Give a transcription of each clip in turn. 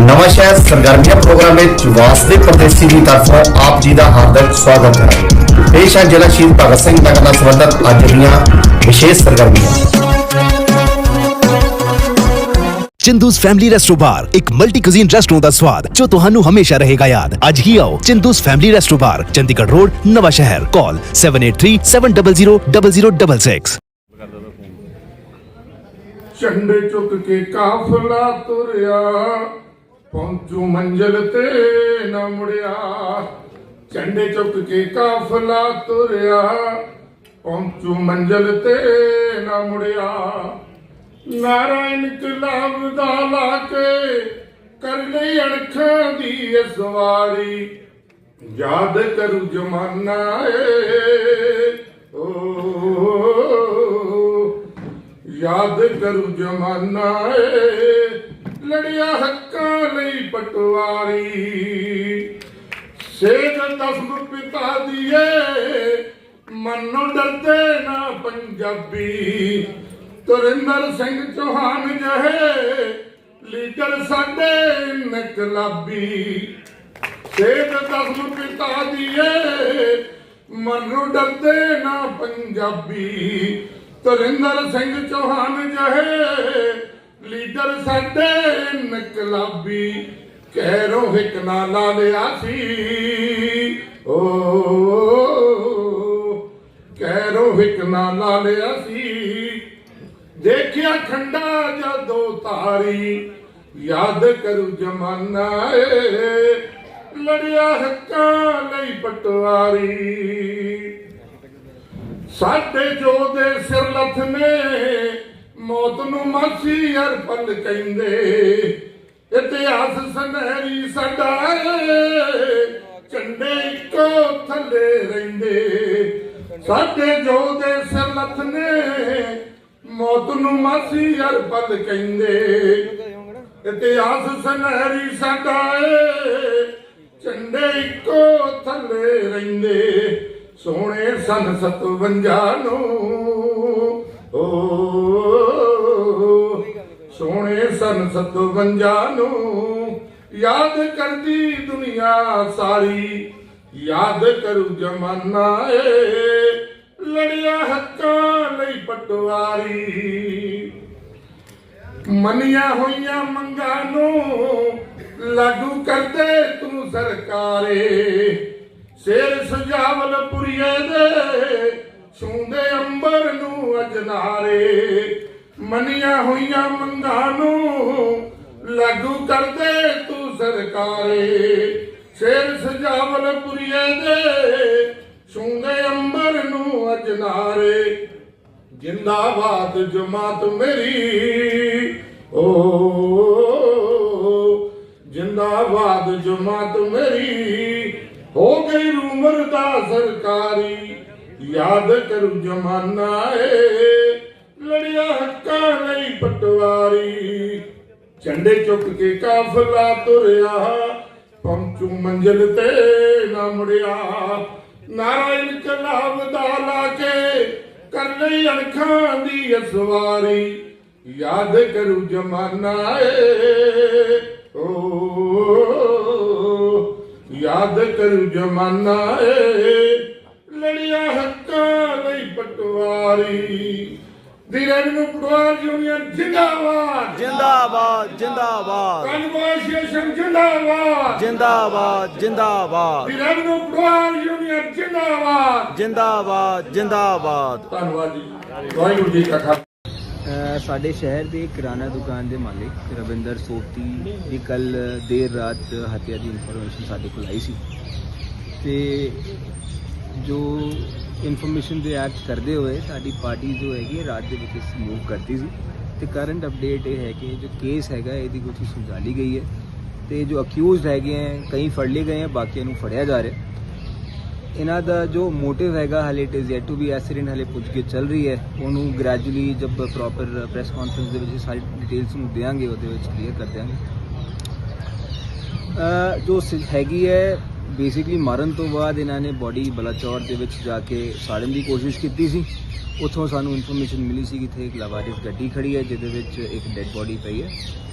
ਨਵਾਂ ਸ਼ਹਿਰ ਸਰਗਰਮੀਆਂ ਪ੍ਰੋਗਰਾਮ ਵਿੱਚ ਵਾਸਦੇ ਪਰਦੇਸੀ ਦੀ ਤਰਫੋਂ ਆਪ ਜੀ ਦਾ ਹਾਰਦਿਕ ਸਵਾਗਤ ਹੈ ਪੇਸ਼ ਹੈ ਜ਼ਿਲ੍ਹਾ ਸ਼ਹੀਦ ਭਗਤ ਸਿੰਘ ਨਗਰ ਨਾਲ ਸੰਬੰਧਿਤ ਅੱਜ ਦੀਆਂ ਵਿਸ਼ੇਸ਼ ਸਰਗਰਮੀਆਂ ਚਿੰਦੂਸ ਫੈਮਿਲੀ ਰੈਸਟੋ ਬਾਰ ਇੱਕ ਮਲਟੀ ਕੁਜ਼ੀਨ ਰੈਸਟੋਰੈਂਟ ਦਾ ਸਵਾਦ ਜੋ ਤੁਹਾਨੂੰ ਹਮੇਸ਼ਾ ਰਹੇਗਾ ਯਾਦ ਅੱਜ ਹੀ ਆਓ Chindu's family resto bar Chandigarh road Nawanshahr call 7837000066 ਝੰਡੇ ਚੁੱਕ ਕੇ ਕਾਫਲਾ ਤੁਰਿਆ ਪਹੁੰਚੂ ਮੰਜ਼ਲ ਤੇ ਨਾ ਮੁੜਿਆ। ਝੰਡੇ ਚੁੱਕ ਕੇ ਕਾਫਲਾ ਤੁਰਿਆ। ਪਹੁੰਚੂ ਮੰਜ਼ਲ ਤੇ ਨਾ ਮੁੜਿਆ। ਨਾਰਾਇਣ ਇਨਕਲਾਬ ਦਾ ਲਾ ਕੇ ਕਰ ਲਈ ਅਣਖਾਂ ਦੀ ਇਸ ਵਾਰੀ। ਯਾਦ ਕਰੂ ਜਮਾਨਾ ਏ। ਓ, ਯਾਦ ਕਰੂ ਜਮਾਨਾ ਏ। ਲੜਿਆ ਹੱਕਾਂ ਲਈ ਪਟਵਾਰੀ। ਸੇਧ ਦਸਮ ਪਿਤਾ ਦੀਏ, ਮਨੋਂ ਡਰਦੇ ਨਾ ਪੰਜਾਬੀ। ਤੁਰਿੰਦਰ ਸਿੰਘ ਚੌਹਾਨ ਜਹੇ, ਲੀਡਰ ਸਾਡੇ ਨਕਲਾਬੀ। ਸੇਧ ਦਸਮ ਪਿਤਾ ਦੀਏ, ਮਨੋਂ ਡਰਦੇ ਨਾ ਪੰਜਾਬੀ। ਤੁਰਿੰਦਰ ਸਿੰਘ ਚੌਹਾਨ ਜਹੇ ਲੀਡਰ ਸਾਡੇ ਨਕਲਾਬੀ ਕਹਿਰੋ ਹਿਕ ਨਾ ਲਿਆ ਸੀ। ਓ ਕਹਿਰੋ ਹਿਕ ਨਾ ਲਿਆ ਸੀ। ਦੇਖਿਆ ਖੰਡਾ ਜਦੋਂ ਤਾਰੀ ਯਾਦ ਕਰੂ ਜਮਾਨਾ ਏ। ਲੜਿਆ ਹੱਕਾਂ ਲਈ ਪਟਵਾਰੀ। ਸਾਡੇ ਜੋ ਦੇ ਸਿਰ ਲੱਥ ਨੇ ਮੌਤ ਨੂੰ ਮਾਸੀ ਅਰਪਲ ਕਹਿੰਦੇ ਇਤਿਹਾਸ ਸੁਨਹਿਰੀ ਸਾਡਾ ਏ, ਝੰਡੇ ਇੱਕੋ ਥੱਲੇ ਰਹਿੰਦੇ। ਸਾਡੇ ਜੋ ਦੇ ਨੇ ਮੌਤ ਨੂੰ ਮਾਸੀ ਅਰਪਲ ਕਹਿੰਦੇ ਇਤਿਹਾਸ ਸੁਨਹਿਰੀ ਸਾਡਾ ਏ ਝੰਡੇ ਇੱਕੋ ਥੱਲੇ ਰਹਿੰਦੇ ਸੋਹਣੇ ਸਨ 57 ਨੂੰ। ਓ, ਸੋਹਣੇ ਸਨ 57 ਨੂੰ ਯਾਦ ਕਰਦੀ ਦੁਨੀਆ ਸਾਰੀ ਯਾਦ ਕਰੂ ਜਮਾਨਾ ਏ, ਲੜਿਆ ਹੱਕਾਂ ਲਈ ਪਟਵਾਰੀ। ਮੰਨੀਆਂ ਹੋਈਆਂ ਮੰਗਾਂ ਨੂੰ ਲਾਗੂ ਕਰਦੇ ਤੂੰ ਸਰਕਾਰੇ, ਸਿਰ ਸੁਜਾਵਲ ਪੁਰੀਏ ਦੇ ਛੂੰਦੇ ਅੰਬਰ ਨੂੰ ਅਜਨਾਰੇ ਮੰਨੀਆਂ ਹੋਈਆਂ ਮੰਗਾਂ ਨੂੰ ਲਾਗੂ ਕਰਦੇ ਤੂੰ ਸਰਕਾਰੇ। ਸ਼ੇਰ ਸੁਜਾਵਲ ਪੁਰੀਏ ਦੇ ਛੂੰਦੇ ਅੰਬਰ ਨੂੰ ਅਜਨਾਰੇ ਜਿੰਦਾਬਾਦ ਜਮਾਤ ਮੇਰੀ। ਓ, ਜਿੰਦਾਬਾਦ ਜਮਾਤ ਮੇਰੀ, ਹੋ ਗਈ ਉਮਰ ਦਾ ਸਰਕਾਰੀ। ਯਾਦ ਕਰੂ ਜਮਾਨਾ ਏ, ਲੜਿਆ ਹੱਕਾਂ ਲਈ ਪਟਵਾਰੀ। ਝੰਡੇ ਚੁੱਕ ਕੇ ਕਾਫਲਾ ਤੁਰਿਆ, ਪਹੁੰਚੂ ਮੰਜ਼ਿਲ ਤੇ ਨਾ ਮੁੜਿਆ। ਨਾਰਾਇਣ ਕਲਾਮ ਦਾ ਲਾ ਕੇ ਕਰ ਲਈ ਅਣਖਾਂ ਦੀ ਅਸਵਾਰੀ। ਯਾਦ ਕਰੂ ਜਮਾਨਾ ਏ, ਓ, ਯਾਦ ਕਰੂ ਜਮਾਨਾ ਏ ਲੜਿਆ ਹੱਕਾਂ ਲਈ ਪਟਵਾਰੀ ਦੀ ਰੈਵਨਿਊ ਪਟਵਾਰ ਯੂਨੀਅਨ ਜਿੰਦਾਬਾਦ। ਜਿੰਦਾਬਾਦ ਜਿੰਦਾਬਾਦ। ਕਨਵਰਸੇਸ਼ਨ ਜਿੰਦਾਬਾਦ। ਜਿੰਦਾਬਾਦ ਜਿੰਦਾਬਾਦ। ਦੀ ਰੈਵਨਿਊ ਪਟਵਾਰ ਯੂਨੀਅਨ ਜਿੰਦਾਬਾਦ। ਜਿੰਦਾਬਾਦ ਜਿੰਦਾਬਾਦ। ਧੰਨਵਾਦ ਜੀ। ਵਾਹਿਗੁਰੂ ਜੀ ਕਾ ਖਾਲਸਾ। ਅ, ਸਾਡੇ ਸ਼ਹਿਰ ਦੇ ਕਿਰਾਣਾ ਦੁਕਾਨ ਦੇ ਮਾਲਿਕ ਰਵਿੰਦਰ ਸੋਪਤੀ ਦੀ ਕੱਲ ਦੇਰ ਰਾਤ ਹੱਤਿਆ ਦੀ ਇਨਫੋਰਮੇਸ਼ਨ ਸਾਡੇ ਕੋਲ ਆਈ ਸੀ। ਤੇ ਜੋ ਇਨਫੋਰਮੇਸ਼ਨ ਦੇ ਐਕਟ ਕਰਦੇ ਹੋਏ ਸਾਡੀ ਪਾਰਟੀ ਜੋ ਹੈਗੀ ਹੈ, ਰਾਤ ਦੇ ਵਿੱਚ ਇਸ ਮੂਵ ਕਰਦੀ ਸੀ। ਤੇ ਕਰੰਟ ਅਪਡੇਟ ਇਹ ਹੈ ਕਿ ਜੋ ਕੇਸ ਹੈਗਾ ਇਹਦੀ ਕੁਝ ਸੁਲਝਾਲੀ ਗਈ ਹੈ। ਤੇ ਜੋ ਅਕਿਊਜ਼ਡ ਹੈਗੇ ਹੈ ਕਈ ਫੜ ਲਏ ਗਏ ਹੈ ਬਾਕੀਆਂ ਨੂੰ ਫੜਿਆ ਜਾ ਰਿਹਾ ਇਹਨਾਂ ਦਾ ਜੋ ਮੋਟਿਵ ਹੈਗਾ ਹਲੇ it is yet to be accident ਹਲੇ ਪੁੱਛ ਕੇ ਚੱਲ ਰਹੀ ਹੈ। ਉਹਨੂੰ ਗ੍ਰੈਜੂਅਲੀ ਜਦ ਪ੍ਰੋਪਰ ਪ੍ਰੈਸ ਕਾਨਫਰੰਸ ਦੇ ਵਿੱਚ ਸਾਰੀ ਡਿਟੇਲਸ ਨੂੰ ਦੇਵਾਂਗੇ ਉਹਦੇ ਵਿੱਚ ਕਲੀਅਰ ਕਰ ਦਿਆਂਗੇ। ਜੋ ਹੈਗੀ ਹੈ ਬੇਸਿਕਲੀ ਮਾਰਨ ਤੋਂ ਬਾਅਦ ਇਹਨਾਂ ਨੇ ਬੋਡੀ ਬਲਾਚੌਰ ਦੇ ਵਿੱਚ ਜਾ ਕੇ ਸਾੜਨ ਦੀ ਕੋਸ਼ਿਸ਼ ਕੀਤੀ ਸੀ। ਉੱਥੋਂ ਸਾਨੂੰ ਇਨਫੋਰਮੇਸ਼ਨ ਮਿਲੀ ਸੀ ਕਿ ਇੱਥੇ ਇੱਕ ਲਵਾਰਿਸ ਗੱਡੀ ਖੜੀ ਹੈ, ਜਿਹਦੇ ਵਿੱਚ ਇੱਕ ਡੈੱਡ ਬੋਡੀ ਪਈ ਹੈ।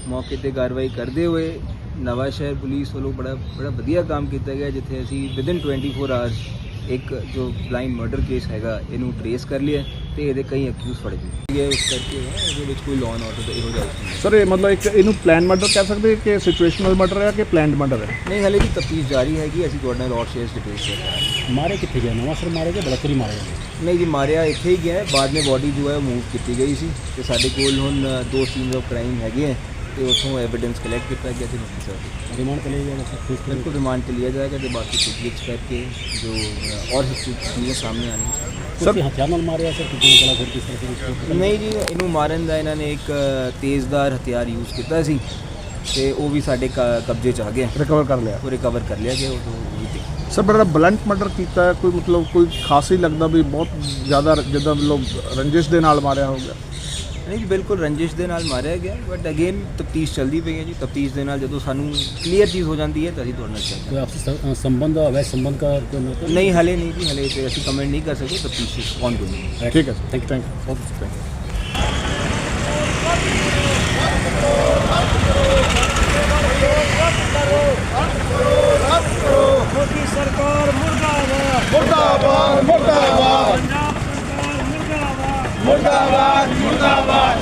ਮੌਕੇ ਤੇ ਕਾਰਵਾਈ ਕਰਦੇ ਹੋਏ ਨਵਾਂ ਸ਼ਹਿਰ ਪੁਲਿਸ ਵੱਲੋਂ ਬੜਾ ਬੜਾ ਵਧੀਆ ਕੰਮ ਕੀਤਾ ਗਿਆ, ਜਿੱਥੇ ਅਸੀਂ ਵਿਦਿਨ 24 ਆਵਰਸ ਇੱਕ ਜੋ ਬਲਾਈਂਡ ਮਰਡਰ ਕੇਸ ਹੈਗਾ, ਇਹਨੂੰ ਟਰੇਸ ਕਰ ਲਿਆ। ਤੇ ਇਹਦੇ ਕਈ ਅਕਿਊਜ਼ ਫੜੇ ਗਏ। ਇਹ ਉਸ ਕਰਕੇ ਹੈ, ਇਹਦੇ ਵਿੱਚ ਕੋਈ ਲਾਅ ਐਂਡ ਆਰਡਰ ਦਾ ਇਹੋ ਜਿਹਾ issue ਨਹੀਂ। ਸਰ ਇਹ ਮਤਲਬ ਇੱਕ ਇਹਨੂੰ ਪਲਾਨ ਮਰਡਰ ਕਹਿ ਸਕਦੇ ਕਿ ਸਿਚੁਏਸ਼ਨਲ ਮਰਡਰ ਹੈ ਕਿ ਪਲਾਨਡ ਮਰਡਰ ਹੈ? ਨਹੀਂ ਹਲੇ ਵੀ ਤਫਤੀਸ਼ ਜਾਰੀ ਹੈਗੀ ਅਸੀਂ ਤੁਹਾਡੇ ਨਾਲ ਔਰ ਸ਼ੇਅਰਸ ਡਿਟੇਲਸ ਸ਼ੇਅਰ ਕਰਾਂਗੇ ਮਾਰੇ ਕਿੱਥੇ ਗਿਆ ਨਵਾਂ ਸਰ ਮਾਰੇ ਗਿਆ ਬਲਕਰੀ ਮਾਰੇ ਗਿਆ ਨਹੀਂ ਜੀ ਮਾਰਿਆ ਇੱਥੇ ਹੀ ਗਿਆ ਹੈ ਬਾਅਦ ਵਿੱਚ ਬੋਡੀ ਜੋ ਹੈ ਮੂਵ ਕੀਤੀ ਗਈ ਸੀ ਤੇ ਸਾਡੇ ਕੋਲ ਹੁਣ ਅ, ਦੋ ਸੀਨਸ ਆਫ ਕ੍ਰਾਈਮ ਹੈਗੇ ਹੈ ਤੇ ਉਥੋਂ ਐਵੀਡੈਂਸ ਕਲੈਕਟ ਕੀਤਾ ਗਿਆ ਤੇ ਨੋਟਿਸ ਆ ਰਿਮਾਂਡ ਤੇ ਲੈ ਜਾਏਗਾ ਸਰ ਫੇਸ ਬਿਲਕੁਲ ਰਿਮਾਂਡ ਤੇ ਲਿਆ ਜਾਏਗਾ ਤੇ ਬਾਕੀ ਪੁੱਛਗਿੱਛ ਕਰਕੇ ਜੋ ਅ, ਔਰ ਚੀਜ਼ਾਂ ਸਾਹਮਣੇ ਆਣੀ ਸਰ ਹਥਿਆਰ ਨਾਲ ਮਾਰਿਆ ਸਰ? ਕਿਉਂਕਿ ਗਲਾ ਘੋਟ ਕਿਸ ਤਰ੍ਹਾਂ ਨਹੀਂ ਜੀ ਇਹਨੂੰ ਮਾਰਨ ਦਾ ਇਹਨਾਂ ਨੇ ਇੱਕ ਤੇਜ਼ਦਾਰ ਹਥਿਆਰ ਯੂਜ਼ ਕੀਤਾ ਸੀ ਤੇ ਉਹ ਵੀ ਸਾਡੇ ਕ- ਕਬਜ਼ੇ 'ਚ ਆ ਗਿਆ। ਰਿਕਵਰ ਕਰ ਲਿਆ। ਉਹ ਰਿਕਵਰ ਕਰ ਲਿਆ ਗਿਆ ਉਹ ਸਰ ਬੜਾ ਬਲੰਟ ਮਰਡਰ ਕੀਤਾ ਕੋਈ ਮਤਲਬ ਕੋਈ ਖਾਸ ਹੀ ਲੱਗਦਾ ਵੀ ਬਹੁਤ ਜ਼ਿਆਦਾ ਜਿੱਦਾਂ ਮਤਲਬ ਰੰਜਿਸ਼ ਦੇ ਨਾਲ ਮਾਰਿਆ ਹੋ ਗਿਆ ਨਹੀਂ ਜੀ ਬਿਲਕੁਲ ਰੰਜਿਸ਼ ਦੇ ਨਾਲ ਮਾਰਿਆ ਗਿਆ ਬਟ ਅਗੇਨ ਤਫਤੀਸ਼ ਚੱਲਦੀ ਪਈ ਹੈ ਜੀ। ਤਫਤੀਸ਼ ਦੇ ਨਾਲ ਜਦੋਂ ਸਾਨੂੰ ਕਲੀਅਰ ਚੀਜ਼ ਹੋ ਜਾਂਦੀ ਹੈ ਤਾਂ ਅਸੀਂ ਤੁਹਾਨੂੰ ਚੱਲਦੇ ਕੋਈ ਆਪਸ ਸੰਬੰਧ ਹੈ ਵੈਸੇ ਸੰਬੰਧ ਦਾ ਕੋਈ ਨਹੀਂ? ਹਲੇ ਨਹੀਂ ਜੀ ਹਲੇ ਤੇ ਅਸੀਂ ਕਮੈਂਟ ਨਹੀਂ ਕਰ ਸਕਦੇ ਤਪਤੀਸ਼ ਔਨ ਡੂਇੰਗ ਠੀਕ ਹੈ ਥੈਂਕ ਯੂ ਥੈਂਕ ਯੂ ਬਹੁਤ ਥੈਂਕ ਯੂ ਸਰਕਾਰ ਮੁਰਦਾਬਾਦ ਮੁਰਦਾਬਾਦ ਮੁਰਦਾਬਾਦ ਜਿੰਦਾਬਾਦ ਜਿੰਦਾਬਾਦ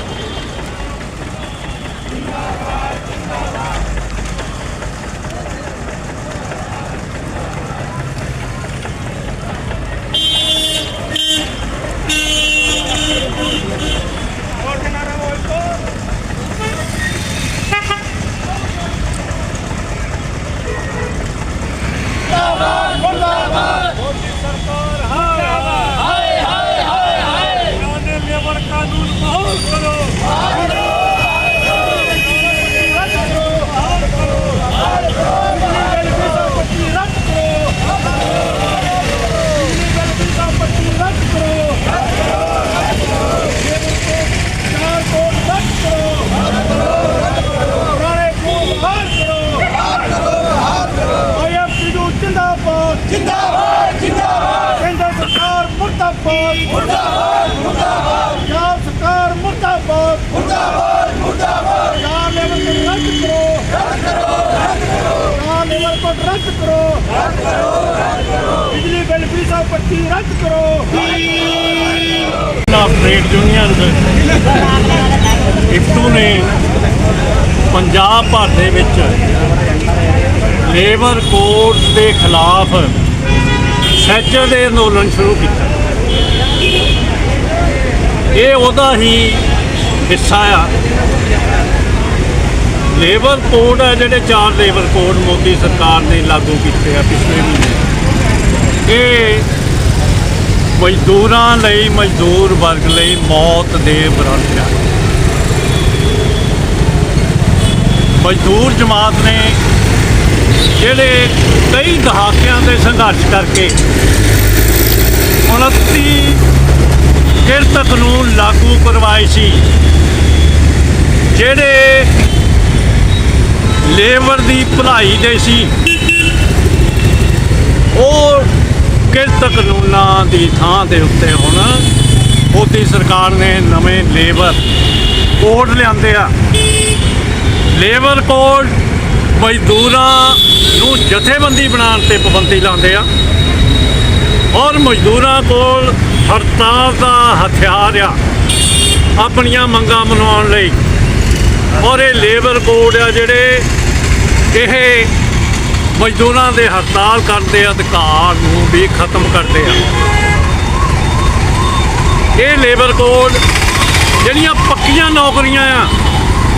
ਜਿੰਦਾਬਾਦ ਕੇਂਦਰ ਸਰਕਾਰ ਮੁਰਦਾਬਾਦ ਮੁਰਦਾਬਾਦ ਮੁਰਦਾਬਾਦ ਪੰਜਾਬ ਸਰਕਾਰ ਮੁਰਦਾਬਾਦ ਮੁਰਦਾਬਾਦ ਮੁਰਦਾਬਾਦ ਪੰਜਾਬ ਲੈਵਲ ਤੇ ਰੱਦ ਕਰੋ ਰੱਦ ਕਰੋ ਰੱਦ ਕਰੋ ਪੰਜਾਬ ਲੈਵਲ ਕੋਲ ਰੱਦ ਕਰੋ ਰੱਦ ਕਰੋ ਰੱਦ ਕਰੋ ਬਿਜਲੀ ਬਿੱਲ ਫੀਸ ਪੱਟੀ ਰੱਦ ਕਰੋ। ਨਾ ਟ੍ਰੇਡ ਯੂਨੀਅਨ ਇਫਟੂ ਨੇ ਪੰਜਾਬ ਭਰ ਦੇ ਵਿੱਚ ਲੇਬਰ ਕੋਡ ਦੇ ਖਿਲਾਫ ਸੈਚਰ ਦੇ ਅੰਦੋਲਨ ਸ਼ੁਰੂ ਕੀਤਾ। ਇਹ ਉਹਦਾ ਹੀ ਹਿੱਸਾ ਆ। ਲੇਬਰ ਕੋਡ ਆ ਜਿਹੜੇ ਚਾਰ ਲੇਬਰ ਕੋਡ ਮੋਦੀ ਸਰਕਾਰ ਨੇ ਲਾਗੂ ਕੀਤੇ ਆ ਪਿਛਲੇ ਮਹੀਨੇ। ਇਹ ਮਜ਼ਦੂਰਾਂ ਲਈ, ਮਜ਼ਦੂਰ ਵਰਗ ਲਈ ਮੌਤ ਦੇ ਬਰਾਬਰ ਹੈ ਮਜ਼ਦੂਰ ਜਮਾਤ ਨੇ ਜਿਹੜੇ ਕਈ ਦਹਾਕਿਆਂ ਦੇ ਸੰਘਰਸ਼ ਕਰਕੇ 29 ਕਿਰਤ ਕਾਨੂੰਨ ਲਾਗੂ ਕਰਵਾਏ ਸੀ, ਜਿਹੜੇ ਲੇਬਰ ਦੀ ਭਲਾਈ ਦੇ ਸੀ। ਉਹ ਕਿਰਤ ਕਾਨੂੰਨਾਂ ਦੀ ਥਾਂ ਦੇ ਉੱਤੇ ਹੁਣ ਮੋਦੀ ਸਰਕਾਰ ਨੇ ਨਵੇਂ ਲੇਬਰ ਕੋਡ ਲਿਆਂਦੇ ਆ। ਲੇਬਰ ਕੋਡ ਮਜ਼ਦੂਰਾਂ ਨੂੰ ਜਥੇਬੰਦੀ ਬਣਾਉਣ ਤੇ ਪਾਬੰਦੀ ਲਾਉਂਦੇ ਆ। ਔਰ ਮਜ਼ਦੂਰਾਂ ਕੋਲ ਹੜਤਾਲ ਦਾ ਹਥਿਆਰ ਆ। ਆਪਣੀਆਂ ਮੰਗਾਂ ਮਨਾਉਣ ਲਈ ਔਰ ਇਹ ਲੇਬਰ ਕੋਡ ਆ ਜਿਹੜੇ ਇਹ ਮਜ਼ਦੂਰਾਂ ਦੇ ਹੜਤਾਲ ਕਰਨ ਦੇ ਅਧਿਕਾਰ ਨੂੰ ਵੀ ਖਤਮ ਕਰਦੇ ਆ। ਇਹ ਲੇਬਰ ਕੋਡ ਜਿਹੜੀਆਂ ਪੱਕੀਆਂ ਨੌਕਰੀਆਂ ਆ,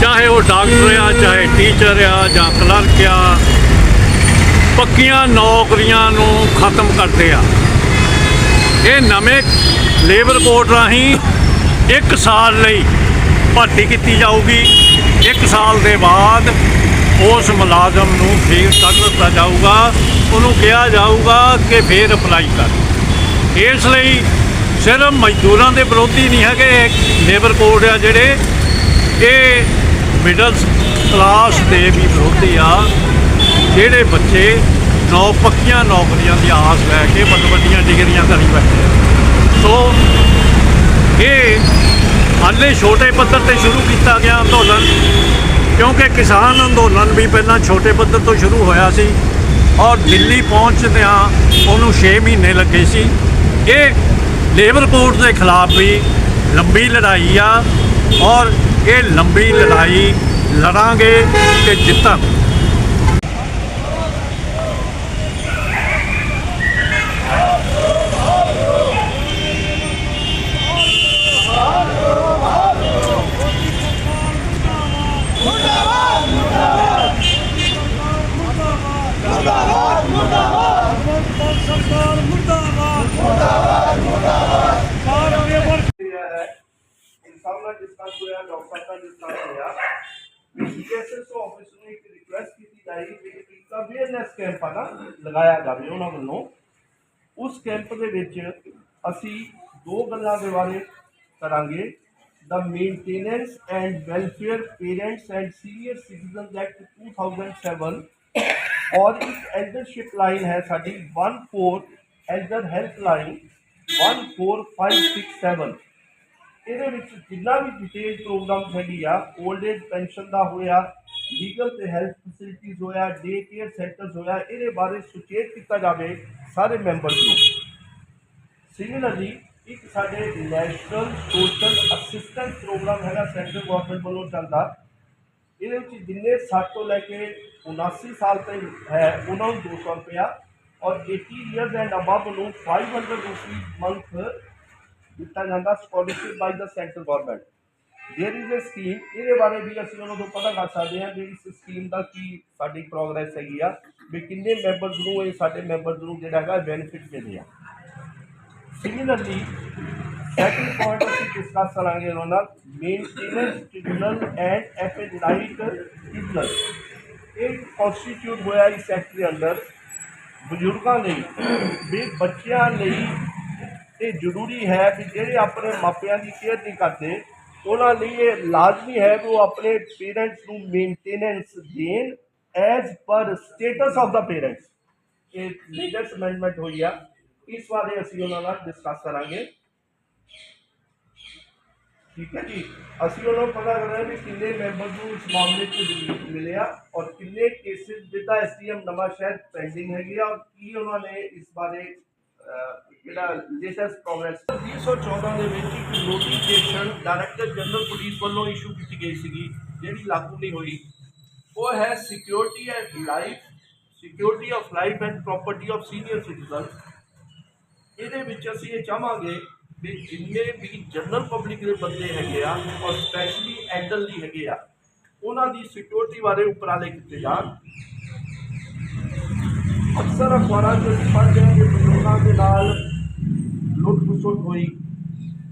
ਚਾਹੇ ਉਹ ਡਾਕਟਰ ਆ, ਚਾਹੇ ਟੀਚਰ ਆ ਜਾਂ ਕਲਰਕ ਆ, ਪੱਕੀਆਂ ਨੌਕਰੀਆਂ ਨੂੰ ਖਤਮ ਕਰਦੇ ਆ। ਇਹ ਨਵੇਂ ਲੇਬਰ ਕੋਡ ਰਾਹੀਂ 1 ਸਾਲ ਲਈ ਭਰਤੀ ਕੀਤੀ ਜਾਊਗੀ। 1 ਸਾਲ ਦੇ ਬਾਅਦ ਉਸ ਮੁਲਾਜ਼ਮ ਨੂੰ ਫੇਰ ਕੱਢ ਦਿੱਤਾ ਜਾਊਗਾ। ਉਹਨੂੰ ਕਿਹਾ ਜਾਊਗਾ ਕਿ ਫੇਰ ਅਪਲਾਈ ਕਰ। ਇਸ ਲਈ ਸਿਰਫ ਮਜ਼ਦੂਰਾਂ ਦੇ ਵਿਰੋਧੀ ਨਹੀਂ ਹੈਗੇ, ਲੇਬਰ ਕੋਡ ਆ ਜਿਹੜੇ। ਇਹ ਮਿਡਲ ਕਲਾਸ ਦੇ ਵੀ ਵਿਰੋਧੀ ਆ, ਜਿਹੜੇ ਬੱਚੇ ਨੌ ਪੱਕੀਆਂ ਨੌਕਰੀਆਂ ਦੀ ਆਸ ਲੈ ਕੇ ਵੱਡ ਵੱਡੀਆਂ ਡਿਗਰੀਆਂ ਕਰੀ ਬੈਠੇ ਆ। ਸੋ ਇਹ ਹਾਲੇ ਛੋਟੇ ਪੱਧਰ ਤੇ ਸ਼ੁਰੂ ਕੀਤਾ ਗਿਆ ਅੰਦੋਲਨ, ਕਿਉਂਕਿ ਕਿਸਾਨ ਅੰਦੋਲਨ ਵੀ ਪਹਿਲਾਂ ਛੋਟੇ ਪੱਧਰ ਤੋਂ ਸ਼ੁਰੂ ਹੋਇਆ ਸੀ ਔਰ ਦਿੱਲੀ ਪਹੁੰਚਦਿਆਂ ਉਹਨੂੰ 6 ਮਹੀਨੇ ਲੱਗੇ ਸੀ। ਇਹ ਲੇਬਰ ਕੋਡ ਦੇ ਖਿਲਾਫ ਵੀ ਲੰਬੀ ਲੜਾਈ ਆ ਔਰ ਇਹ ਲੰਬੀ ਲੜਾਈ ਲੜਾਂਗੇ ਤੇ ਜਿੱਤਾਂਗੇ ਸਰਕਾਰ ਮੁਰਦਾਬਾਦ ਮੁਰਦਾਬਾਦ ਮੁਰਦਾਬਾਦ ਸਾਰੇ ਅੱਗੇ ਹੈ ਇਨਸਾਨ ਨਾਲ ਡਿਸਕਸ ਹੋਇਆ ਡਾਕਟਰ ਸਾਹਿਬ ਨਾਲ ਡਿਸਕਸ ਹੋਇਆ ਸੀਐਸਐਸ ਆਫਿਸ ਨੂੰ ਇੱਕ ਰਿਕੁਐਸਟ ਕੀਤੀ ਜਾਈ ਕਿ ਇੱਕ ਅਵੇਅਰਨੈਸ ਕੈਂਪ ਆ ਨਾ ਲਗਾਇਆ ਜਾਵੇ ਉਹਨਾਂ ਵੱਲੋਂ ਉਸ ਕੈਂਪ ਦੇ ਵਿੱਚ ਅਸੀਂ ਦੋ ਗੱਲਾਂ ਦੇ ਬਾਰੇ ਕਰਾਂਗੇ ਦਾ maintenance and welfare parents and senior citizens act 2007 ਔਰ ਇੱਕ ਐਲਡਰਸ਼ਿਪ ਲਾਈਨ ਹੈ ਸਾਡੀ 14 ਐਲਡਰ ਹੈਲਪ ਲਾਈਨ 14567 ਇਹਦੇ ਵਿੱਚ ਜਿੰਨਾ ਵੀ ਡਿਟੇਲ ਪ੍ਰੋਗਰਾਮ ਹੈਗੀ ਆ 올ਡ ਏਜ ਪੈਨਸ਼ਨ ਦਾ ਹੋਇਆ ਲੀਗਲ ਤੇ ਹੈਲਥ ਫੈਸਿਲਿਟੀਜ਼ ਹੋਇਆ ਡੇ ਕੇਅਰ ਸੈਂਟਰਸ ਹੋਇਆ, ਇਹਦੇ ਬਾਰੇ ਸੁਚੇਤ ਕੀਤਾ ਜਾਵੇ ਸਾਰੇ ਮੈਂਬਰਸ ਨੂੰ। ਸਿਮਿਲਰਲੀ ਇੱਕ ਸਾਡੇ ਨੈਸ਼ਨਲ ਸੋਸ਼ਲ ਅਸਿਸਟੈਂਸ ਪ੍ਰੋਗਰਾਮ ਹੈਗਾ ਸੈਂਟਰਲ ਗਵਰਨਮੈਂਟ ਵੱਲੋਂ ਚੱਲਦਾ। ਇਹਦੇ ਵਿੱਚ ਜਿੰਨੇ 60 ਤੋਂ ਲੈ ਕੇ 79 ਸਾਲ ਤੱਕ ਹੈ, ਉਹਨਾਂ ਨੂੰ 200 ਰੁਪਇਆ ਔਰ 80 ਇਅਰਸ ਐਂਡ ਅਬਵ ਨੂੰ 500 ਰੁਪਏ ਮੰਥ ਦਿੱਤਾ ਜਾਂਦਾ scholarship by the centre government there is a scheme ਇਹਦੇ ਬਾਰੇ ਵੀ ਅਸੀਂ ਉਹਨਾਂ ਤੋਂ ਪਤਾ ਕਰ ਸਕਦੇ ਹਾਂ ਕਿ ਇਸ ਸਕੀਮ ਦਾ ਕੀ ਸਾਡੀ ਪ੍ਰੋਗਰੈਸ ਹੈਗੀ ਆ, ਵੀ ਕਿੰਨੇ ਮੈਂਬਰਸ ਨੂੰ ਇਹ ਸਾਡੇ ਮੈਂਬਰਸ ਨੂੰ ਜਿਹੜਾ ਹੈਗਾ ਬੈਨੀਫਿਟ ਮਿਲੇ ਆ। ਸਿਮਿਲਰਲੀ ਸੈਕਿੰਡ ਪੁਆਇੰਟ ਅਸੀਂ ਡਿਸਕਸ ਕਰਾਂਗੇ ਉਹਨਾਂ ਨਾਲ maintenance tribunal and appellate tribunal ਇਹ ਕਨਸਟੀਟਿਊਟ ਹੋਇਆ ਇਸ ਐਕਟ ਦੇ ਅੰਦਰ ਬਜ਼ੁਰਗਾਂ ਲਈ, ਵੀ ਬੱਚਿਆਂ ਲਈ ਇਹ ਜ਼ਰੂਰੀ ਹੈ ਕਿ ਜਿਹੜੇ ਆਪਣੇ ਮਾਪਿਆਂ ਦੀ ਕੇਅਰ ਨਹੀਂ ਕਰਦੇ ਉਹਨਾਂ ਲਈ ਇਹ ਲਾਜ਼ਮੀ ਹੈ ਕਿ ਉਹ ਆਪਣੇ ਪੇਰੈਂਟਸ ਨੂੰ ਮੇਨਟੇਨੈਂਸ ਦੇਣ as per status of the parents ਇਹ ਲੇਟੈਸਟ ਅਮੈਂਡਮੈਂਟ ਹੋਈ ਆ। ਇਸ ਬਾਰੇ ਅਸੀਂ ਉਹਨਾਂ ਨਾਲ ਡਿਸਕਸ ਕਰਾਂਗੇ। ਠੀਕ ਹੈ ਜੀ। ਅਸੀਂ ਉਹਨਾਂ ਨੂੰ ਪਤਾ ਕਰਨਾ ਵੀ ਕਿੰਨੇ ਮੈਂਬਰ ਨੂੰ ਇਸ ਮਾਮਲੇ 'ਚ ਰਿਲੀਫ ਮਿਲਿਆ ਔਰ ਕਿੰਨੇ ਕੇਸਿਸ ਜਿੱਦਾਂ ਐਸਟੀਐਮ ਨਵਾਂ ਸ਼ਹਿਰ ਪੈਂਡਿੰਗ ਹੈਗੇ ਆ ਔਰ ਕੀ ਉਹਨਾਂ ਨੇ ਇਸ ਬਾਰੇ ਅਹ, ਜਿਹੜਾ ਲੇਟੈਸਟ ਪ੍ਰੋਗਰੈਸ 2014 ਦੇ ਵਿੱਚ ਇੱਕ ਨੋਟੀਫਿਕੇਸ਼ਨ ਡਾਇਰੈਕਟਰ ਜਨਰਲ ਪੁਲਿਸ ਵੱਲੋਂ ਇਸ਼ੂ ਕੀਤੀ ਗਈ ਸੀਗੀ, ਜਿਹੜੀ ਲਾਗੂ ਨਹੀਂ ਹੋਈ। ਉਹ ਹੈ security and life security of life and property of senior citizens ਇਹਦੇ ਵਿੱਚ ਅਸੀਂ ਇਹ ਚਾਹਾਂਗੇ ਵੀ ਜਿੰਨੇ ਵੀ ਜਨਰਲ ਪਬਲਿਕ ਦੇ ਬੰਦੇ ਹੈਗੇ ਆ, ਔਰ ਸਪੈਸ਼ਲੀ ਐਲਡਰਲੀ ਹੈਗੇ ਆ, ਉਹਨਾਂ ਦੀ ਸਿਕਿਉਰਿਟੀ ਬਾਰੇ ਉਪਰਾਲੇ ਕੀਤੇ ਜਾਣ। ਅਕਸਰ ਅਖਬਾਰਾਂ 'ਚ ਅਸੀਂ ਪੜ੍ਹਦੇ ਹਾਂ ਕਿ ਬਜ਼ੁਰਗਾਂ ਦੇ ਨਾਲ ਲੁੱਟ ਖਸੁੱਟ ਹੋਈ।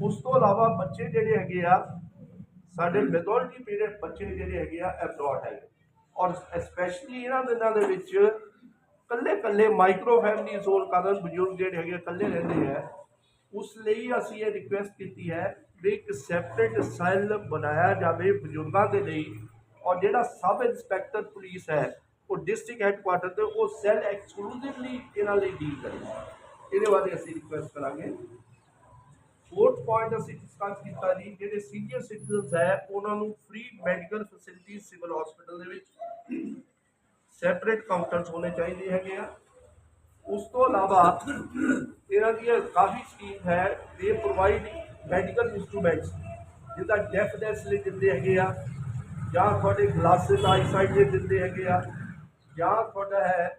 ਉਸ ਤੋਂ ਇਲਾਵਾ ਬੱਚੇ ਜਿਹੜੇ ਹੈਗੇ ਆ ਸਾਡੇ ਮੈਜੋਰਟੀ ਪੀਰੀਅਡ ਬੱਚੇ ਜਿਹੜੇ ਹੈਗੇ ਆ ਐਬਰੋਡ ਹੈਗੇ ਔਰ ਸਪੈਸ਼ਲੀ ਇਹਨਾਂ ਦਿਨਾਂ ਦੇ ਵਿੱਚ ਕੱਲੇ ਕੱਲੇ ਮਾਈਕਰੋ ਫੈਮਿਲੀ ਹੋਣ ਕਾਰਨ ਬਜ਼ੁਰਗ ਜਿਹੜੇ ਹੈਗੇ ਆ, ਇਕੱਲੇ ਰਹਿੰਦੇ ਆ। ਉਸ ਲਈ ਅਸੀਂ ਇਹ ਰਿਕੁਐਸਟ ਕੀਤੀ ਹੈ ਵੀ ਇੱਕ ਸੈਪਰੇਟ ਸੈੱਲ ਬਣਾਇਆ ਜਾਵੇ ਬਜ਼ੁਰਗਾਂ ਦੇ ਲਈ। ਔਰ ਜਿਹੜਾ ਸਬ ਇੰਸਪੈਕਟਰ ਪੁਲਿਸ ਹੈ ਉਹ ਡਿਸਟ੍ਰਿਕਟ ਹੈੱਡਕੁਆਟਰ ਤੇ ਉਹ ਸੈੱਲ ਐਕਸਕਲੂਸਿਵਲੀ ਇਹਨਾਂ ਲਈ ਡੀਲ ਕਰੇ। ਇਹਦੇ ਬਾਰੇ ਅਸੀਂ ਰਿਕੁਐਸਟ ਕਰਾਂਗੇ। ਫੋਰਥ ਪੁਆਇੰਟ ਅਸੀਂ ਡਿਸਕਸ ਕੀਤਾ ਜੀ, ਜਿਹੜੇ ਸੀਨੀਅਰ ਸਿਟੀਜ਼ਨਸ ਹੈ, ਉਹਨਾਂ ਨੂੰ free medical facility civil hospital ਦੇ ਵਿੱਚ ਸੈਪਰੇਟ ਕਾਊਂਟਰਸ ਹੋਣੇ ਚਾਹੀਦੇ ਹੈਗੇ ਆ। ਉਸ ਤੋਂ ਇਲਾਵਾ ਇਹਨਾਂ ਦੀ ਕਾਫੀ ਸਕੀਮ ਹੈ ਦੇ ਪ੍ਰੋਵਾਈਡ ਮੈਡੀਕਲ ਇਨਸਟਰੂਮੈਂਟਸ ਜਿੱਦਾਂ ਡੈਫ ਡੈਸ ਲਈ ਦਿੰਦੇ ਹੈਗੇ ਆ, ਜਾਂ ਤੁਹਾਡੇ ਗਲਾਸਿਸ ਆਈਸਾਈਡ ਦੇ ਦਿੰਦੇ ਹੈਗੇ ਆ, ਜਾਂ ਤੁਹਾਡਾ ਹੈ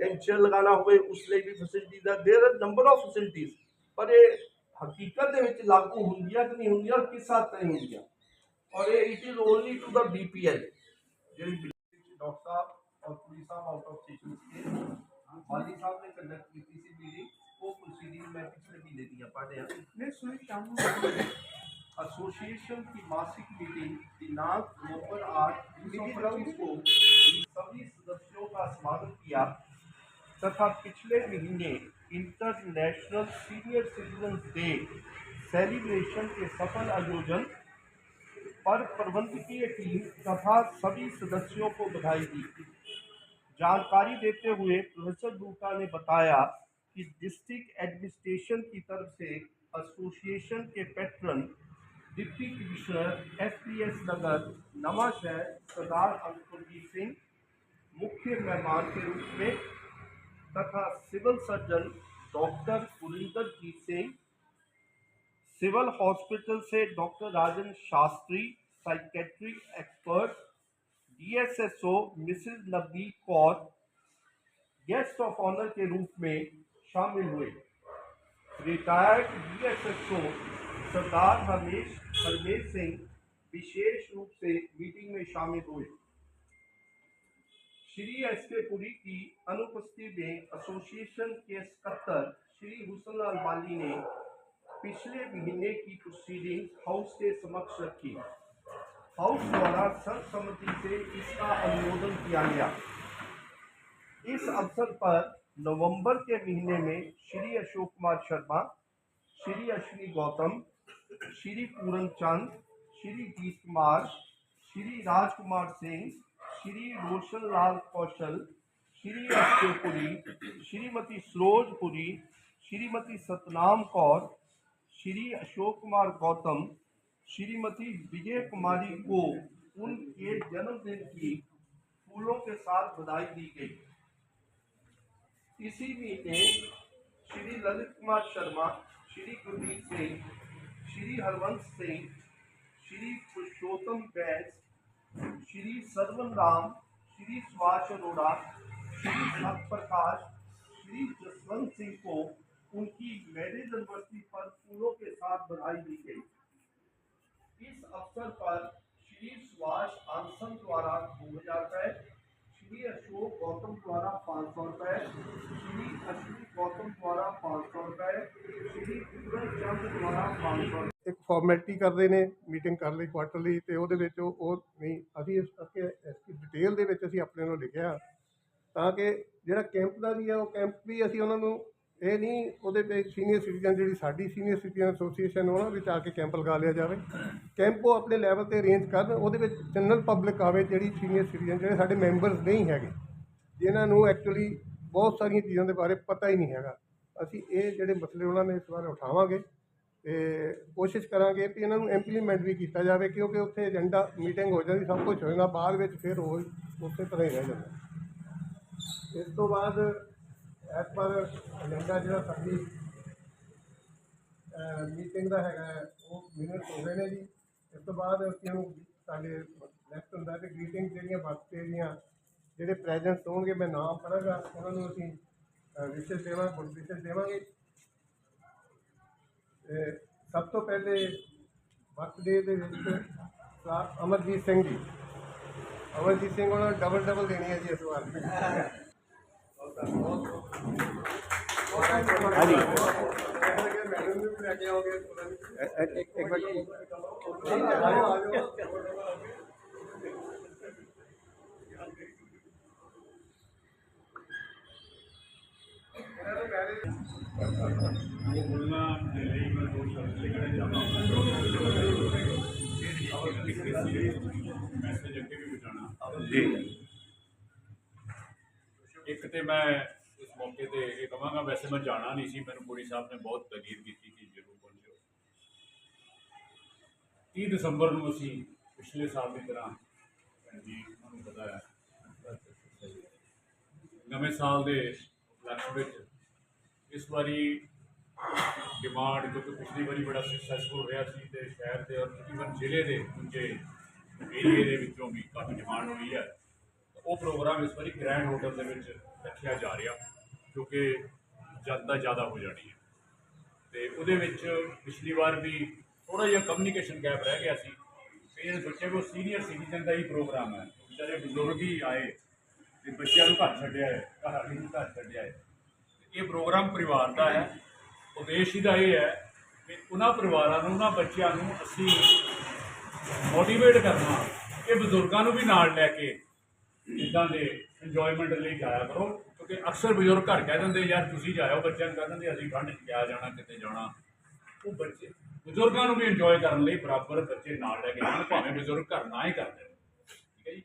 ਟੈਂਸ਼ਨ ਲਗਾਉਣਾ ਹੋਵੇ ਉਸ ਲਈ ਵੀ facility the there are number of facilities ਪਰ ਇਹ ਹਕੀਕਤ ਦੇ ਵਿੱਚ ਲਾਗੂ ਹੁੰਦੀਆਂ ਕਿ ਨਹੀਂ ਹੁੰਦੀਆਂ ਔਰ ਕਿਸ ਹੱਦ ਤੱਕ ਹੁੰਦੀਆਂ ਔਰ ਇਹ it is only to the BPL ਜਿਹੜੀ ਡਾਕਟਰ ਸਾਹਿਬ ਔਰ ਪੁਲਿਸ ਸਾਹਿਬ ਆਊਟ ਆਫ ਸਟੇਸ਼ਨ ਸੀ ਵਾਲੀ ਸਾਹਿਬ ਨੇ ਕੰਡਕਟ ਕੀਤੀ ਸੀ ਮੀਟਿੰਗ ਉਹ ਪ੍ਰੋਸੀਡਿੰਗ मैं पिछले महीने दिया पढ़े हैं नेक्स्ट वीक एसोसिएशन की मासिक मीटिंग दिनांक नवंबर आठ उन्नीस को सभी सदस्यों का स्वागत किया तथा पिछले महीने international senior citizen day celebration के सफल आयोजन पर प्रबंधकीय टीम तथा सभी सदस्यों को बधाई दी जानकारी देते हुए प्रोफेसर दूटा ने बताया कि डिस्ट्रिक्ट एडमिनिस्ट्रेशन की तरफ़ से एसोसिएशन के patron, deputy commissioner S P S Nagar, Nawa Shahar Sardar Ankurjeet Singh, मुख्य मेहमान के रूप में तथा civil surgeon doctor Kulinder Jeet Singh, civil hospital से doctor Rajan Shastri, psychiatry expert, DSSO Mrs Navdeep Kaur guest of honour के रूप में शामिल हुए। रिटायर्ड डीएसएसओ सरदार हरमेश हरमेश सिंह विशेष रूप से मीटिंग में शामिल हुए। श्री एस के पुरी की अनुपस्थिति में एसोसिएशन के सकत्तर श्री हुसनलाल माली ने पिछले महीने की प्रोसीडिंग हाउस के समक्ष रखी। हाउस द्वारा सर्वसम्मति से इसका अनुमोदन किया गया। इस अवसर पर नवंबर के महीने में श्री अशोक कुमार शर्मा, श्री अश्विनी गौतम, श्री पूरन चंद, श्री जीत कुमार, श्री राजकुमार सिंह श्री रोशन लाल कौशल, श्री एस के पुरी, श्रीमती सरोजपुरी श्रीमती सतनाम कौर, श्री अशोक कुमार गौतम, श्रीमती विजय कुमारी को उनके जन्मदिन की फूलों के साथ बधाई दी गई। इसी महीने श्री ललित कुमार शर्मा, श्री गुरमीत सिंह, श्री हरवंश सिंह, श्री पुरुषोत्तम बैस श्री सरवन राम, श्री सुभाष अरोड़ा श्री सत प्रकाश श्री जसवंत सिंह को उनकी मैरिज एनिवर्सरी पर फूलों के साथ बधाई दी गई। इस अवसर पर श्री सुभाष आंसन द्वारा दो हज़ार रुपये श्री अशोक गौतम द्वारा पाँच सौ रुपये श्री अश्विनी गौतम द्वारा पाँच सौ रुपये श्री पूरन चंद द्वारा पाँच सौ ਫਾਰਮੈਲਿਟੀ ਕਰਦੇ ਨੇ ਮੀਟਿੰਗ ਕਰ ਲਈ ਕੁਆਟਰਲੀ ਤੇ ਉਹਦੇ ਵਿੱਚ ਉਹ ਨਹੀਂ, ਅਸੀਂ ਇਸ ਕਰਕੇ ਇਸ ਦੀ ਡਿਟੇਲ ਦੇ ਵਿੱਚ ਅਸੀਂ ਆਪਣੇ ਨੂੰ ਲਿਖਿਆ ਤਾਂ ਕਿ ਜਿਹੜਾ ਕੈਂਪ ਦਾ ਵੀ ਆ, ਉਹ ਕੈਂਪ ਵੀ ਅਸੀਂ ਉਹਨਾਂ ਨੂੰ ਇਹ ਨਹੀਂ ਉਹਦੇ ਵਿੱਚ ਸੀਨੀਅਰ ਸਿਟੀਜ਼ਨ ਜਿਹੜੀ ਸਾਡੀ ਸੀਨੀਅਰ ਸਿਟੀਜ਼ਨ ਐਸੋਸੀਏਸ਼ਨ ਉਹਨਾਂ ਵਿੱਚ ਆ ਕੇ ਕੈਂਪ ਲਗਾ ਲਿਆ ਜਾਵੇ। ਕੈਂਪ ਉਹ ਆਪਣੇ ਲੈਵਲ ਤੇ ਅਰੇਂਜ ਕਰਨ, ਉਹਦੇ ਵਿੱਚ ਜਨਰਲ ਪਬਲਿਕ ਆਵੇ ਜਿਹੜੀ ਸੀਨੀਅਰ ਸਿਟੀਜ਼ਨ ਜਿਹੜੇ ਸਾਡੇ ਮੈਂਬਰਸ ਨਹੀਂ ਹੈਗੇ, ਜਿਨ੍ਹਾਂ ਨੂੰ ਐਕਚੁਅਲੀ ਬਹੁਤ ਸਾਰੀਆਂ ਚੀਜ਼ਾਂ ਦੇ ਬਾਰੇ ਪਤਾ ਹੀ ਨਹੀਂ ਹੈਗਾ। ਅਸੀਂ ਇਹ ਜਿਹੜੇ ਮਸਲੇ ਉਹਨਾਂ ਨੇ ਇਸ ਬਾਰੇ ਉਠਾਵਾਂਗੇ। ਤੇ ਕੋਸ਼ਿਸ਼ ਕਰਾਂਗੇ ਕਿ ਇਹਨਾਂ ਨੂੰ ਇੰਪਲੀਮੈਂਟ ਵੀ ਕੀਤਾ ਜਾਵੇ, ਕਿਉਂਕਿ ਉੱਥੇ ਏਜੰਡਾ ਮੀਟਿੰਗ ਹੋ ਜਾਂਦੀ, ਸਭ ਕੁਝ ਹੋ ਜਾਂਦਾ ਬਾਅਦ ਵਿੱਚ ਫਿਰ ਉਹ ਉਸੇ ਤਰ੍ਹਾਂ ਹੀ ਰਹਿ ਜਾਂਦਾ। ਇਸ ਤੋਂ ਬਾਅਦ ਐਸ ਪਰ ਏਜੰਡਾ ਜਿਹੜਾ ਸਾਡੀ ਮੀਟਿੰਗ ਦਾ ਹੈਗਾ ਉਹ ਮਿੰਟ ਹੋ ਗਏ ਨੇ ਜੀ। ਇਸ ਤੋਂ ਬਾਅਦ ਅਸੀਂ ਨੂੰ ਸਾਡੇ ਲੈਫਟ ਹੁੰਦਾ ਤੇ ਗ੍ਰੀਟਿੰਗ ਜਿਹੜੀਆਂ ਬਰਥਡੇ ਦੀਆਂ, ਜਿਹੜੇ ਪ੍ਰੈਜ਼ੈਂਟਸ ਹੋਣਗੇ, ਮੈਂ ਨਾਮ ਪੜਾਂਗਾ ਉਹਨਾਂ ਨੂੰ ਅਸੀਂ ਵਿਸ਼ੇਸ਼ ਦੇਵਾਂ ਵਿਸ਼ੇਸ਼ ਦੇਵਾਂਗੇ। ਸਭ ਤੋਂ ਪਹਿਲੇ ਬਰਥਡੇ ਦੇ ਵਿੱਚ ਅਮਰਜੀਤ ਸਿੰਘ ਜੀ। ਅਮਰਜੀਤ ਸਿੰਘ ਉਹਨਾਂ ਨੂੰ ਡਬਲ ਡਬਲ ਦੇਣੀ ਹੈ ਜੀ ਇਸ ਵਾਰ। ਹਾਂਜੀ। ਮੈਨੂੰ ਵੀ ਲੈ ਕੇ ਆਓਗੇ ਇੱਕ ਇੱਕ ਵਾਰ ਆਜੋ ਆਜੋ ਇਹਨਾਂ ਨੂੰ ਮੈਸੇਜ ਅੱਗੇ ਵੀ ਪਹੁੰਚਾਉਣਾ ਜੀ। ਇੱਕ ਤੇ ਮੈਂ ਇਸ ਮੌਕੇ ਤੇ ਇਹ ਕਹਾਂਗਾ, ਵੈਸੇ ਮੈਂ ਜਾਣਾ ਨਹੀਂ ਸੀ, ਮੈਨੂੰ ਪੁਰੀ ਸਾਹਿਬ ਨੇ ਬਹੁਤ ਤਕੀਦ ਕੀਤੀ ਕਿ ਜ਼ਰੂਰ ਪਹੁੰਚਿਓ। 30 ਦਸੰਬਰ ਨੂੰ ਅਸੀਂ ਪਿਛਲੇ ਸਾਲ ਦੀ ਤਰ੍ਹਾਂ ਜੀ, ਤੁਹਾਨੂੰ ਪਤਾ ਹੈ, ਨਵੇਂ ਸਾਲ ਦੇ ਲਕਸ਼ ਵਿੱਚ ਇਸ ਵਾਰੀ ਡਿਮਾਂਡ ਕਿਉਂਕਿ ਪਿਛਲੀ ਵਾਰੀ ਬੜਾ ਸਕਸੈਸਫੁਲ ਰਿਹਾ ਸੀ ਤੇ ਸ਼ਹਿਰ ਦੇ ਔਰ ਤਕਰੀਬਨ ਜ਼ਿਲ੍ਹੇ ਦੇ ਦੂਜੇ ਏਰੀਏ ਦੇ ਵਿੱਚੋਂ ਵੀ ਕਾਫੀ ਡਿਮਾਂਡ ਹੋਈ ਹੈ। ਉਹ ਪ੍ਰੋਗਰਾਮ ਇਸ ਵਾਰੀ ਗ੍ਰੈਂਡ ਹੋਟਲ ਦੇ ਵਿੱਚ ਰੱਖਿਆ ਜਾ ਰਿਹਾ, ਕਿਉਂਕਿ ਜ਼ਿਆਦਾ ਜ਼ਿਆਦਾ ਹੋ ਜਾਣੀ ਹੈ। ਤੇ ਉਹਦੇ ਵਿੱਚ ਪਿਛਲੀ ਵਾਰ ਵੀ ਥੋੜਾ ਜਿਹਾ ਕਮਿਊਨੀਕੇਸ਼ਨ ਗੈਪ ਰਹਿ ਗਿਆ ਸੀ। ਤੇ ਇਹ ਸੋਚਿਆ ਕਿ ਉਹ ਸੀਨੀਅਰ ਸਿਟੀਜ਼ਨ ਦਾ ਹੀ ਪ੍ਰੋਗਰਾਮ ਹੈ। ਵਿਚਾਰੇ ਬਜ਼ੁਰਗ ਹੀ ਆਏ ਤੇ ਬੱਚਿਆਂ ਨੂੰ ਘਰ ਛੱਡਿਆ ਹੈ, ਘਰ ਵਾਲੀ ਨੂੰ ਘਰ ਛੱਡਿਆ ਹੈ। ਇਹ ਪ੍ਰੋਗਰਾਮ ਪਰਿਵਾਰ ਦਾ ਹੈ। ਉਦੇਸ਼ ਇਹਦਾ ਇਹ ਹੈ ਕਿ ਉਹਨਾਂ ਪਰਿਵਾਰਾਂ ਨੂੰ, ਉਹਨਾਂ ਬੱਚਿਆਂ ਨੂੰ ਅਸੀਂ ਮੋਟੀਵੇਟ ਕਰਨਾ ਕਿ ਬਜ਼ੁਰਗਾਂ ਨੂੰ ਵੀ ਨਾਲ ਲੈ ਕੇ ਇਦਾਂ ਦੇ ਇੰਜੋਇਮੈਂਟ ਲਈ ਜਾਇਆ ਕਰੋ। ਕਿਉਂਕਿ ਅਕਸਰ ਬਜ਼ੁਰਗ ਘਰ ਕਹਿ ਦਿੰਦੇ, ਯਾਰ ਤੁਸੀਂ ਜਾਇਓ, ਬੱਚਿਆਂ ਨੂੰ ਕਹਿ ਦਿੰਦੇ, ਅਸੀਂ ਠੰਡ 'ਚ ਕਿਆ ਜਾਣਾ ਕਿਤੇ ਜਾਣਾ? ਉਹ ਬੱਚੇ, ਬਜ਼ੁਰਗਾਂ ਨੂੰ ਵੀ ਇੰਜੋਏ ਕਰਨ ਲਈ ਬਰਾਬਰ ਬੱਚੇ ਨਾਲ ਲੈ ਕੇ ਜਾਣ, ਭਾਵੇਂ ਬਜ਼ੁਰਗ ਘਰ ਨਾ ਹੀ ਕਰਦੇ ਹੋਣ। ਠੀਕ ਹੈ ਜੀ?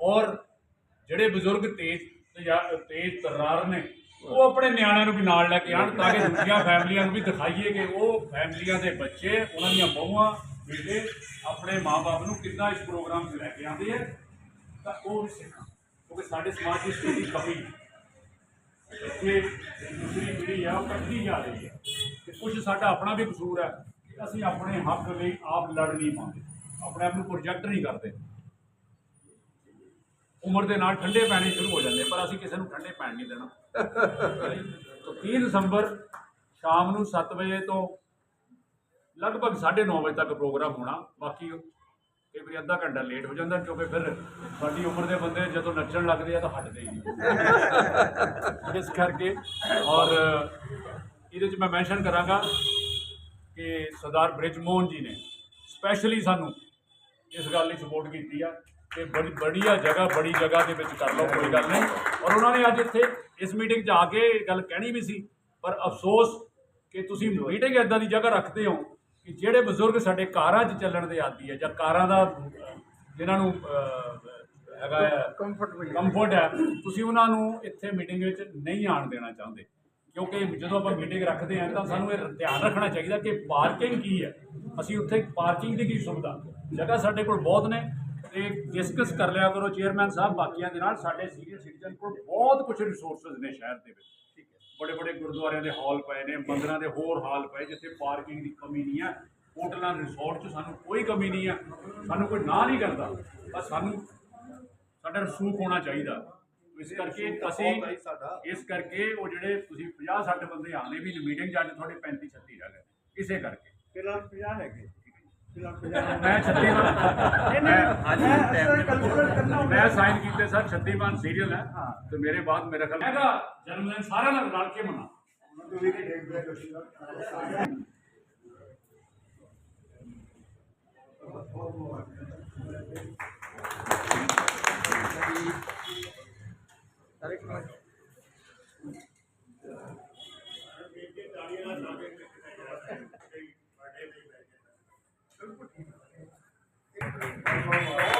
ਔਰ ਜਿਹੜੇ ਬਜ਼ੁਰਗ ਤੇਜ਼ ਤੇਜਾ- ਤੇਜ਼ ਤਰਾਰ ਨੇ ਉਹ ਆਪਣੇ ਨਿਆਣਿਆਂ ਨੂੰ ਵੀ ਨਾਲ ਲੈ ਕੇ ਆਣ ਤਾਂ ਕਿ ਦੂਜੀਆਂ ਫੈਮਲੀਆਂ ਨੂੰ ਵੀ ਦਿਖਾਈਏ ਕਿ ਉਹ ਫੈਮਲੀਆਂ ਦੇ ਬੱਚੇ, ਉਹਨਾਂ ਦੀਆਂ ਬਹੂਆਂ, ਬੇਟੇ ਆਪਣੇ ਮਾਪੇ ਨੂੰ ਕਿੱਦਾਂ ਇਸ ਪ੍ਰੋਗਰਾਮ 'ਚ ਲੈ ਕੇ ਆਉਂਦੇ ਆ, ਤਾਂ ਉਹ ਵੀ ਸਿੱਖਾਂ, ਕਿਉਂਕਿ ਸਾਡੇ ਸਮਾਜ 'ਚ ਇਸ ਦੀ ਕਮੀ ਹੈ ਦੂਸਰੀ ਪੀੜ੍ਹੀ ਆ, ਉਹ ਕੱਢੀ ਜਾ ਰਹੀ ਹੈ ਤੇ ਕੁਝ ਸਾਡਾ ਆਪਣਾ ਵੀ ਕਸੂਰ ਹੈ ਕਿ ਅਸੀਂ ਆਪਣੇ ਹੱਕ ਲਈ ਆਪ ਲੜ ਨਹੀਂ ਪਾਉਂਦੇ, ਆਪਣੇ ਆਪ ਨੂੰ ਪ੍ਰੋਜੈਕਟ ਨਹੀਂ ਕਰਦੇ। ਉਮਰ ਦੇ ਨਾਲ ਠੰਡੇ ਪੈਣੇ ਸ਼ੁਰੂ ਹੋ ਜਾਂਦੇ, ਪਰ ਅਸੀਂ ਕਿਸੇ ਨੂੰ ਠੰਡੇ ਪੈਣ ਨਹੀਂ ਦੇਣਾ। ਤਾਂ 30 ਦਸੰਬਰ ਸ਼ਾਮ ਨੂੰ 7 ਵਜੇ ਤੋਂ ਲਗਭਗ 9:30 ਵਜੇ ਤੱਕ ਪ੍ਰੋਗਰਾਮ ਹੋਣਾ, ਬਾਕੀ ਕਈ ਵਾਰੀ ਅੱਧਾ ਘੰਟਾ ਲੇਟ ਹੋ ਜਾਂਦਾ, ਕਿਉਂਕਿ ਫਿਰ ਸਾਡੀ ਉਮਰ ਦੇ ਬੰਦੇ ਜਦੋਂ ਨੱਚਣ ਲੱਗਦੇ ਆ ਤਾਂ ਹਟਦੇ ਹੀ ਇਸ ਕਰਕੇ, ਔਰ ਇਹਦੇ ਚ ਮੈਂ ਮੈਂਸ਼ਨ ਕਰਾਂਗਾ ਕਿ ਸਰਦਾਰ ਬ੍ਰਿਜ ਮੋਹਨ ਜੀ ਨੇ ਸਪੈਸ਼ਲੀ ਸਾਨੂੰ ਇਸ ਗੱਲ ਲਈ ਸਪੋਰਟ ਕੀਤੀ ਆ। ਕਿ ਬੜੀ ਬੜੀਆ ਜਗ੍ਹਾ ਬੜੀ ਜਗ੍ਹਾ ਦੇ ਵਿੱਚ ਕਰ ਲਓ ਕੋਈ ਗੱਲ ਨਹੀਂ। ਔਰ ਉਹਨਾਂ ਨੇ ਅੱਜ ਇੱਥੇ ਇਸ ਮੀਟਿੰਗ 'ਚ ਆ ਕੇ ਗੱਲ ਕਹਿਣੀ ਵੀ ਸੀ ਪਰ ਅਫਸੋਸ ਕਿ ਤੁਸੀਂ ਮੀਟਿੰਗ ਇਦਾਂ ਦੀ ਜਗ੍ਹਾ ਰੱਖਦੇ ਹੋ ਕਿ ਜਿਹੜੇ ਬਜ਼ੁਰਗ ਸਾਡੇ ਕਾਰਾਂ 'ਚ ਚੱਲਣ ਦੇ ਆਦੀ ਹੈ ਜਾਂ ਕਾਰਾਂ ਦਾ ਜਿਨ੍ਹਾਂ ਨੂੰ ਹੈਗਾ ਕੰਫਰਟ ਕੰਫਰਟ ਹੈ ਤੁਸੀਂ ਉਹਨਾਂ ਨੂੰ ਇੱਥੇ ਮੀਟਿੰਗ ਵਿੱਚ ਨਹੀਂ ਆਣ ਦੇਣਾ ਚਾਹੁੰਦੇ। ਕਿਉਂਕਿ ਜਦੋਂ ਆਪਾਂ ਮੀਟਿੰਗ ਰੱਖਦੇ ਹਾਂ ਤਾਂ ਸਾਨੂੰ ਇਹ ਧਿਆਨ ਰੱਖਣਾ ਚਾਹੀਦਾ ਕਿ ਪਾਰਕਿੰਗ ਕੀ ਹੈ। ਅਸੀਂ ਉੱਥੇ ਪਾਰਕਿੰਗ ਦੀ ਕੀ ਸੁਵਿਧਾ? ਜਗ੍ਹਾ ਸਾਡੇ ਕੋਲ ਬਹੁਤ ਨੇ ਤੇ ਡਿਸਕਸ ਕਰ ਲਿਆ ਕਰੋ ਚੇਅਰਮੈਨ ਸਾਹਿਬ ਬਾਕੀਆਂ ਦੇ ਨਾਲ। ਸਾਡੇ ਸੀਨੀਅਰ ਸਿਟੀਜ਼ਨ ਕੋਲ ਬਹੁਤ ਕੁਝ ਰਿਸੋਰਸਸ ਨੇ ਸ਼ਹਿਰ ਦੇ ਵਿੱਚ। ਠੀਕ ਹੈ। ਬੜੇ ਬੜੇ ਗੁਰਦੁਆਰਿਆਂ ਦੇ ਹਾਲ ਪਏ ਨੇ ਮੰਦਿਰਾਂ ਦੇ ਹੋਰ ਹਾਲ ਪਏ ਜਿੱਥੇ ਪਾਰਕਿੰਗ ਦੀ ਕਮੀ ਨਹੀਂ ਹੈ। ਹੋਟਲਾਂ ਰਿਸੋਰਟ 'ਚ ਸਾਨੂੰ ਕੋਈ ਕਮੀ ਨਹੀਂ ਹੈ। ਸਾਨੂੰ ਕੋਈ ਨਾ ਨਹੀਂ ਕਰਦਾ। ਬਸ ਸਾਨੂੰ ਸਾਡਾ ਰਸੂਖ ਹੋਣਾ ਚਾਹੀਦਾ। ਇਸ ਕਰਕੇ ਅਸੀਂ ਇਸ ਕਰਕੇ ਉਹ ਜਿਹੜੇ ਤੁਸੀਂ 50 60 ਬੰਦੇ ਆਣੇ ਵੀ ਮੀਟਿੰਗ ਅੱਜ ਤੁਹਾਡੇ 35 36 ਰਹਿ ਗਏ। ਇਸੇ ਕਰਕੇ। ਫਿਲਹਾਲ 50 ਹੈਗੇ। ਮੈਂ 36 ਵਾਰ ਮੈਂ ਸਾਈਨ ਕੀਤੇ ਸਰ 36 ਵਾਰ ਸੀਰੀਅਲ ਹੈ ਤੇ ਮੇਰੇ ਬਾਅਦ ਮੇਰੇ ਖਿਆਲ ਹੈਗਾ ਜਨਮ ਦਿਨ ਸਾਰਿਆਂ ਨਾਲ ਰਲ ਕੇ ਮਨਾ Vamos lá.